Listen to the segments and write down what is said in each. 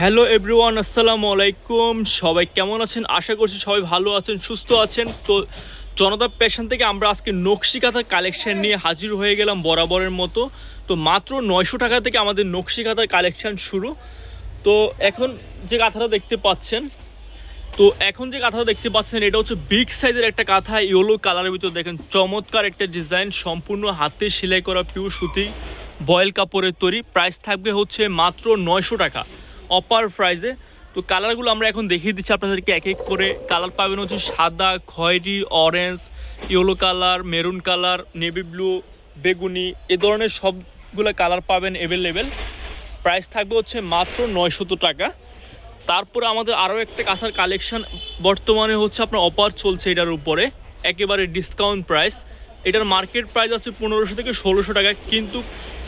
Hello everyone, আসসালামু আলাইকুম। সবাই কেমন আছেন? আশা করছি সবাই ভালো আছেন, সুস্থ আছেন। তো জনতা প্যাশন থেকে আমরা আজকে নকশি কাঁথার কালেকশন নিয়ে হাজির হয়ে গেলাম বরাবরের মতো। তো মাত্র নয়শো টাকা থেকে আমাদের নকশি কাঁথার কালেকশন শুরু। তো এখন যে কাঁথাটা দেখতে পাচ্ছেন, তো এখন যে কাঁথাটা দেখতে পাচ্ছেন, এটা হচ্ছে বিগ সাইজের একটা কাঁথা, ইয়েলো কালারের ভিতর দেখেন, চমৎকার একটা ডিজাইন, সম্পূর্ণ হাতে সেলাই করা পিওর সুতি, বয়েল কাপড়ের তৈরি। প্রাইস থাকবে হচ্ছে মাত্র নয়শো টাকা। অপার প্রাইসে তো কালারগুলো আমরা এখন দেখিয়ে দিচ্ছি আপনাদেরকে এক এক করে। কালার পাবেন হচ্ছে সাদা, খয়েরি orange yellow colour maroon colour navy blue বেগুনি, এ ধরনের সবগুলো কালার পাবেন অ্যাভেলেবেল প্রাইস থাকবে হচ্ছে মাত্র নয়শত টাকা। তারপরে আমাদের আরও একটা কাঁথার কালেকশান বর্তমানে হচ্ছে আপনার অফার চলছে এটার উপরে। একেবারে ডিসকাউন্ট প্রাইস এটার মার্কেট প্রাইস আছে পনেরোশো থেকে ষোলোশো টাকা, কিন্তু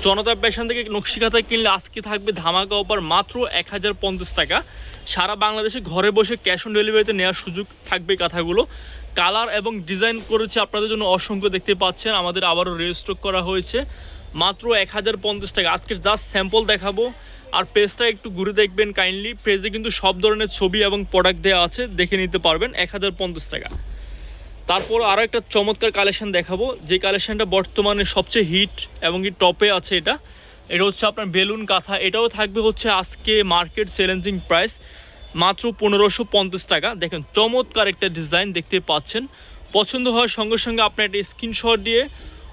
জনতা প্যাশন থেকে নকশি কাঁথা কিনলে আজকে থাকবে ধামাকা অফার মাত্র এক হাজার পঞ্চাশ টাকা। সারা বাংলাদেশে ঘরে বসে ক্যাশ অন ডেলিভারিতে নেওয়ার সুযোগ থাকবে কাঁথাগুলো। কালার এবং ডিজাইন করেছে আপনাদের জন্য অসংখ্য দেখতে পাচ্ছেন, আমাদের আবারও রেজিস্ট্রক করা হয়েছে। মাত্র এক হাজার পঞ্চাশ টাকা। আজকে জাস্ট স্যাম্পল দেখাবো, আর পেজটা একটু ঘুরে দেখবেন কাইন্ডলি পেজে কিন্তু সব ধরনের ছবি এবং প্রোডাক্ট দেওয়া আছে, দেখে নিতে পারবেন। এক হাজার পঞ্চাশ টাকা। তারপর আরও একটা চমৎকার কালেকশান দেখাবো। যে কালেকশানটা বর্তমানে সবচেয়ে হিট এবং কি টপে আছে এটা। এটা হচ্ছে আপনার বেলুন কাঁথা। এটাও থাকবে হচ্ছে আজকে মার্কেট চ্যালেঞ্জিং প্রাইস মাত্র পনেরোশো পঞ্চাশ টাকা। দেখেন, চমৎকার একটা ডিজাইন দেখতে পাচ্ছেন। পছন্দ হওয়ার সঙ্গে সঙ্গে আপনার একটা স্ক্রিনশট দিয়ে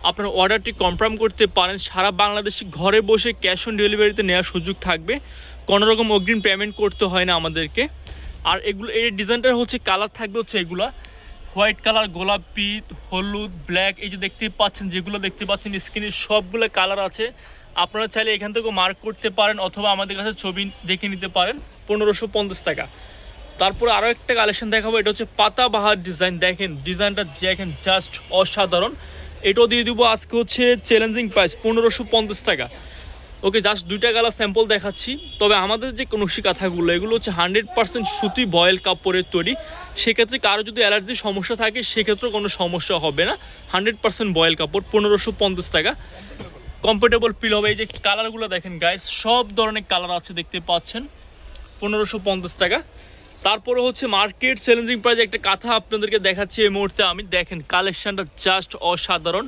আপনার অর্ডারটি কনফার্ম করতে পারেন। সারা বাংলাদেশে ঘরে বসে ক্যাশ অন ডেলিভারিতে নেওয়ার সুযোগ থাকবে। কোনো রকম অগ্রিম পেমেন্ট করতে হয় না আমাদেরকে। আর এগুলো, এই ডিজাইনটার হচ্ছে কালার থাকবে হচ্ছে এগুলা। হোয়াইট কালার, গোলাপি হলুদ, ব্ল্যাক, এই যে দেখতে পাচ্ছেন, যেগুলো দেখতে পাচ্ছেন, স্ক্রিনে সবগুলো কালার আছে। আপনারা চাইলে এখান থেকে মার্ক করতে পারেন অথবা আমাদের কাছে ছবি দেখে নিতে পারেন, পনেরোশো পঞ্চাশ টাকা। তারপরে আরও একটা কালেকশন দেখাবো, এটা হচ্ছে পাতাবাহার ডিজাইন দেখেন ডিজাইনটা দেখেন জাস্ট অসাধারণ। এটাও দিয়ে দিব আজকে হচ্ছে চ্যালেঞ্জিং প্রাইস পনেরোশো পঞ্চাশ টাকা। ওকে জাস্ট দুইটা কালার স্যাম্পল দেখাচ্ছি। তবে আমাদের যে নকশি কাঁথাগুলো, এগুলো হচ্ছে হান্ড্রেড পার্সেন্ট সুতি বয়েল কাপড়ের তৈরি। সেক্ষেত্রে কারও যদি অ্যালার্জির সমস্যা থাকে সেক্ষেত্রে কোনো সমস্যা হবে না। হান্ড্রেড পার্সেন্ট বয়েল কাপড়, পনেরোশো পঞ্চাশ টাকা। কমফোর্টেবল ফিল হবে। এই যে কালারগুলো দেখেন গাইস সব ধরনের কালার আছে দেখতে পাচ্ছেন। পনেরোশো পঞ্চাশ টাকা। তারপরে হচ্ছে মার্কেট চ্যালেঞ্জিং প্রাইজ একটা কাঁথা আপনাদেরকে দেখাচ্ছি এই মুহূর্তে। আমি দেখেন কালেকশানটা জাস্ট অসাধারণ।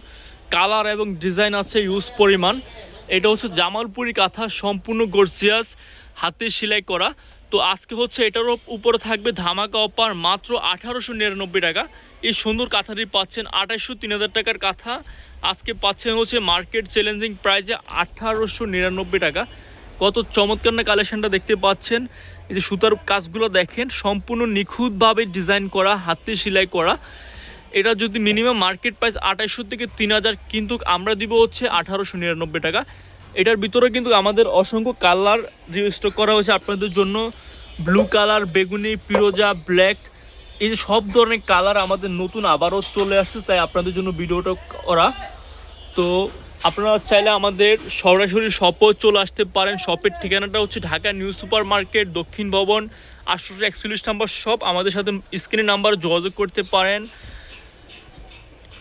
কালার এবং ডিজাইন আছে ইউজ পরিমাণ। এটা হচ্ছে জামালপুরি কাঁথা, সম্পূর্ণ গর্জিয়াস হাতে সেলাই করা। তো আজকে হচ্ছে এটার উপরে থাকবে ধামাকা অপার মাত্র আঠারোশো নিরানব্বই টাকা। এই সুন্দর কাঁথাটি পাচ্ছেন আঠাশশো তিন হাজার টাকার কাঁথা। আজকে পাচ্ছেন হচ্ছে মার্কেট চ্যালেঞ্জিং প্রাইজে আঠারোশো নিরানব্বই টাকা। কত চমৎকার না কালেকশানটা দেখতে পাচ্ছেন। এই যে সুতার কাজগুলো দেখেন, সম্পূর্ণ নিখুঁতভাবে ডিজাইন করা, হাতে সেলাই করা। এটা যদি মিনিমাম মার্কেট প্রাইস আঠাইশশো থেকে তিন হাজার কিন্তু আমরা দিব হচ্ছে আঠারোশো নিরানব্বই টাকা। এটার ভিতরে কিন্তু আমাদের অসংখ্য কালার রিস্টক করা হয়েছে আপনাদের জন্য। ব্লু কালার বেগুনি পিরোজা ব্ল্যাক এই যে সব ধরনের কালার আমাদের নতুন আবারও চলে আসছে, তাই আপনাদের জন্য ভিডিওটা করা। তো আপনারা চাইলে আমাদের সরাসরি শপও চলে আসতে পারেন। শপের ঠিকানাটা হচ্ছে ঢাকা নিউ সুপার মার্কেট দক্ষিণ ভবন আটশোশো একচল্লিশ নাম্বার শপ আমাদের সাথে স্ক্রিনের নাম্বার যোগাযোগ করতে পারেন।